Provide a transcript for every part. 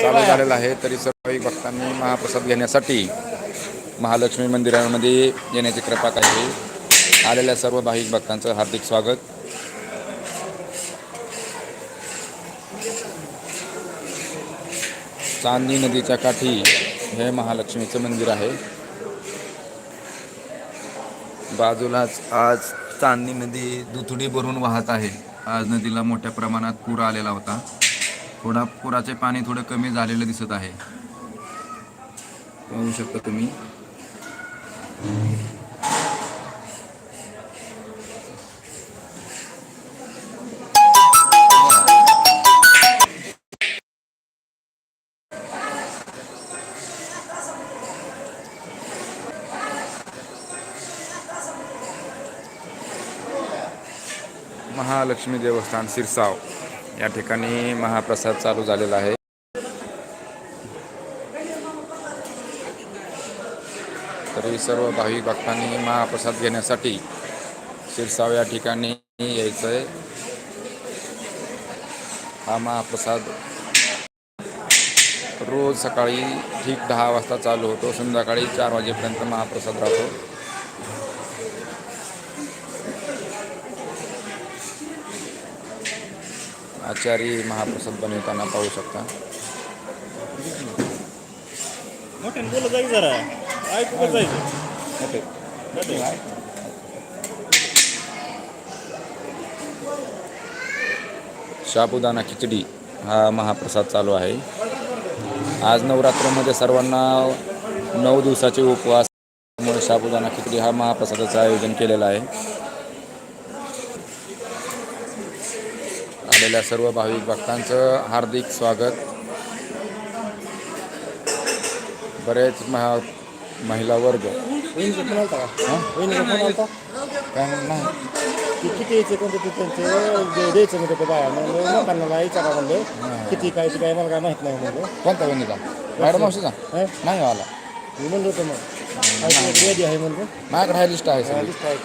चालू झालेला आहे तरी सर्व भाविक भक्तांनी महाप्रसाद घेण्यासाठी महालक्ष्मी मंदिरामध्ये येण्याची कृपा करावी. आलेल्या सर्व भाविक भक्तांचं हार्दिक स्वागत. चांदणी नदीच्या काठी हे महालक्ष्मीचं मंदिर आहे. बाजूलाच आज चांदणी नदी दुथडी भरून वाहत आहे. आज नदीला मोठ्या प्रमाणात पूर आलेला होता. थोडा पुराचे पाणी थोडं कमी झालेलं दिसत आहे. पाहू शकता तुम्ही. महालक्ष्मी देवस्थान सिरसाव. या ठिकाणी महाप्रसाद चालू झालेला आहे. तरी सर्व भाविक भक्तांनी महाप्रसाद घेण्यासाठी शिरसाव या ठिकाणी यायचं आहे हा महाप्रसाद रोज सकाळी ठीक दहा वाजता चालू होतो. संध्याकाळी चार वाजेपर्यंत महाप्रसाद राहतो. आचारी महाप्रसाद बनवताना पाहू शकता. मोठ्याने बोलत जाईल जरा. ऐकू कसं जायचं साबुदाणा खिचडी हा महाप्रसाद चालू आहे. आज नवरात्रामध्ये सर्वांना नऊ दिवसाचे उपवास त्यामुळे साबुदाणा खिचडी हा महाप्रसादाचं आयोजन केलेलं आहे. आलेल्या सर्व भाविक भक्तांचं हार्दिक स्वागत. बरेच महा महिला वर्ग. हां? काय किती द्यायचं बाया म्हणलं लोकांना विचारा म्हणलं किती काय काय मला काय माहीत नाही म्हणलं. कोणता वहिनीचा मॅडम हं? नाही आला. मी म्हणलं होतं मग. आहे म्हणलं. माझ्याकडे हा लिस्ट आहे लिस्ट आहे.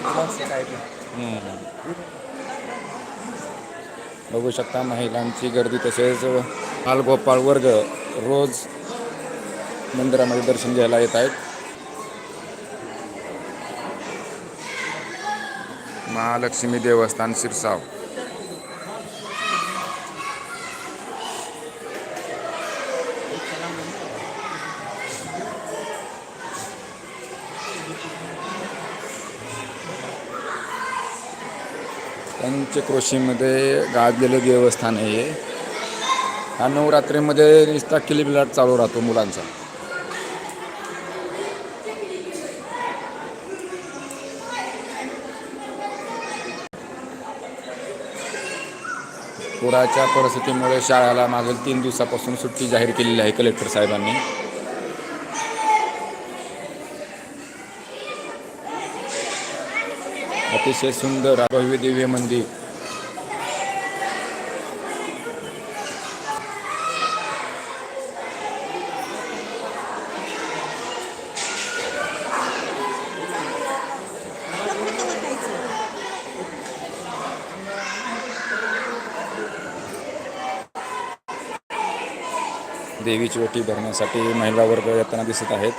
बघू शकता महिलांची गर्दी तसेच बालगोपाळ वर्ग रोज मंदिरामध्ये दर्शन घ्यायला येत आहेत. महालक्ष्मी देवस्थान शिरसाव. पंचक्रोशीमध्ये गाजलेलं देवस्थान आहे हा. नवरात्रीमध्ये निस्ता किलीबिलाट चालू राहतो मुलांचा. पुराच्या परिस्थितीमुळे शाळेला मागील तीन दिवसापासून सुट्टी जाहीर केलेली आहे कलेक्टर साहेबांनी. अतिशय सुंदर भव्य दिव्य मंदिर. देवीची ओटी भरण्यासाठी महिला वर्ग येताना दिसत आहेत.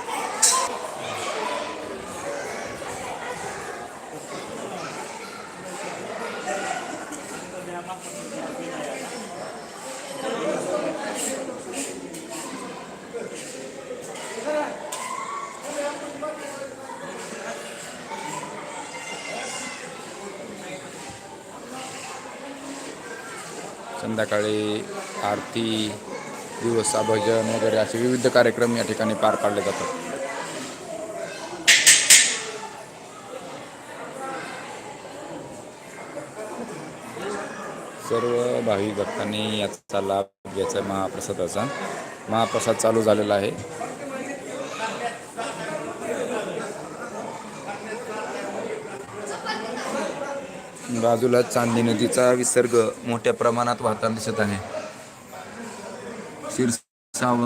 संध्याकाळी आरती दिवसा भजन वगैरे असे विविध कार्यक्रम या ठिकाणी पार पाडले जातात. सर्व भाविक भक्तांनी याचा लाभ घ्यायचा महाप्रसादाचा. महाप्रसाद चालू झालेला आहे. बाजूला चांदी नदीचा विसर्ग मोठ्या प्रमाणात वाहताना दिसत आहे. शिरसाव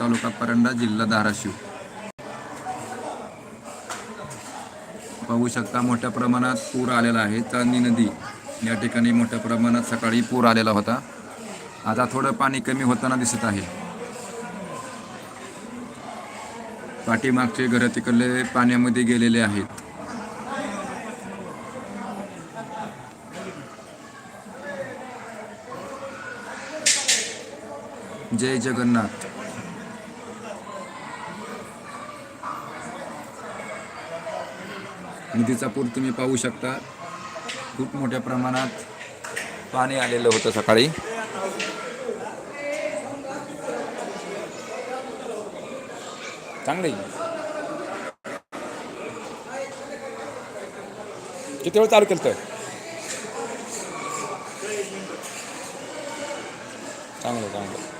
तालुका परंडा जिल्हा धाराशिव. पाहू शकता मोठ्या प्रमाणात पूर आलेला आहे. चांदी नदी या ठिकाणी मोठ्या प्रमाणात सकाळी पूर आलेला होता. आता थोडं पाणी कमी होताना दिसत आहे. पाठीमागचे घरं तिकडले पाण्यामध्ये गेलेले आहेत. जय जगन्नाथ. नदीचा पूर तुम्ही पाहू शकता. खूप मोठ्या प्रमाणात पाणी आलेलं होतं सकाळी. चांगलं आहे. किती वेळ चालू केलं तर चांगलं चांगलं.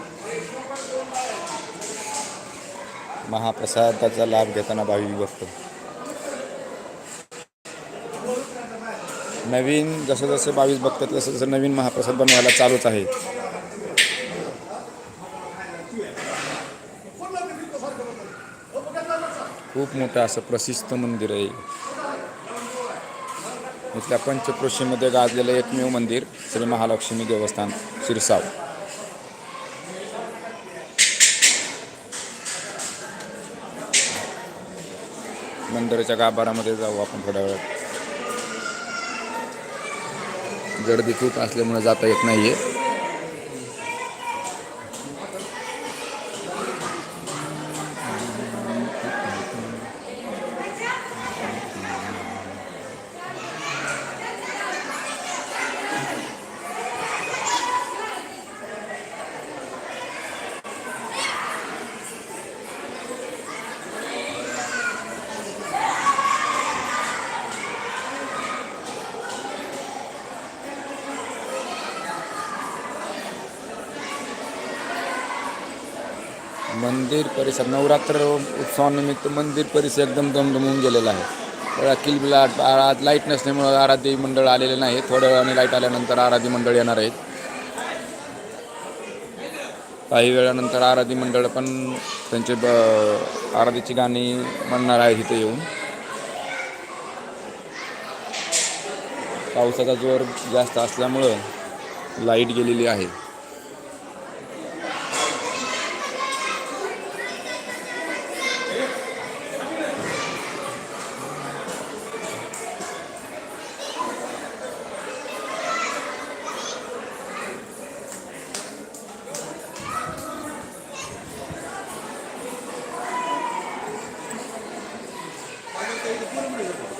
महाप्रसादाचा लाभ घेताना भावी बघतो नवीन जसं जसं बावीस बघतात तसं तसं नवीन महाप्रसाद बनवायला चालूच आहे. खूप मोठं असं प्रसिद्ध मंदिर आहे. इथल्या पंचक्रोशीमध्ये गाजलेलं एकमेव मंदिर श्री महालक्ष्मी देवस्थान शिरसाव. मंदिराच्या गाभारामध्ये जाऊ आपण थोड्या वेळात. गर्दी खूप असल्यामुळे जाता येत नाही आहे मंदिर परिसर नवरात्र उत्सवानिमित्त मंदिर परिसर एकदम दमदमून गेलेला आहे. तर किलबिलाट आज लाइट नसल्यामुळं आराध्य मंडळ आलेले नाही थोड्या वेळाने लाइट आल्यानंतर आराध्य मंडळ येणार आहेत. काही वेळानंतर आराधी मंडळ पण त्यांचे ब आराधीची गाणी म्हणणार आहेत इथे येऊन. पावसाचा जोर जास्त असल्यामुळं लाइट गेलेली आहे.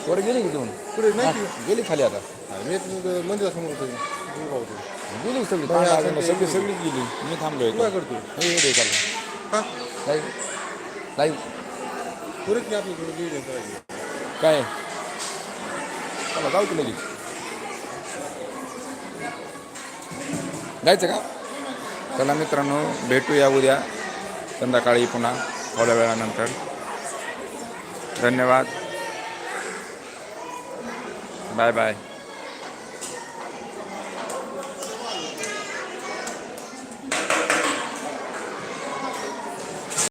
वर गेली की तुम्ही पुढे नाही गेली खाली आता. मी मंदिरासमोर होतो. मी पाहतो गेली सगळी? ते- सगळी सगळीच गेली. मी थांबलोय काय करतो. हे हे? चाललं हा लाईव्ह लाईव्ह पुरेच नाही आपल्याकडे करायचे काय? चला जाऊ की लगेच. जायचं का? चला मित्रांनो भेटूया उद्या. संध्याकाळी पुन्हा थोड्या वेळानंतर. धन्यवाद. Bye bye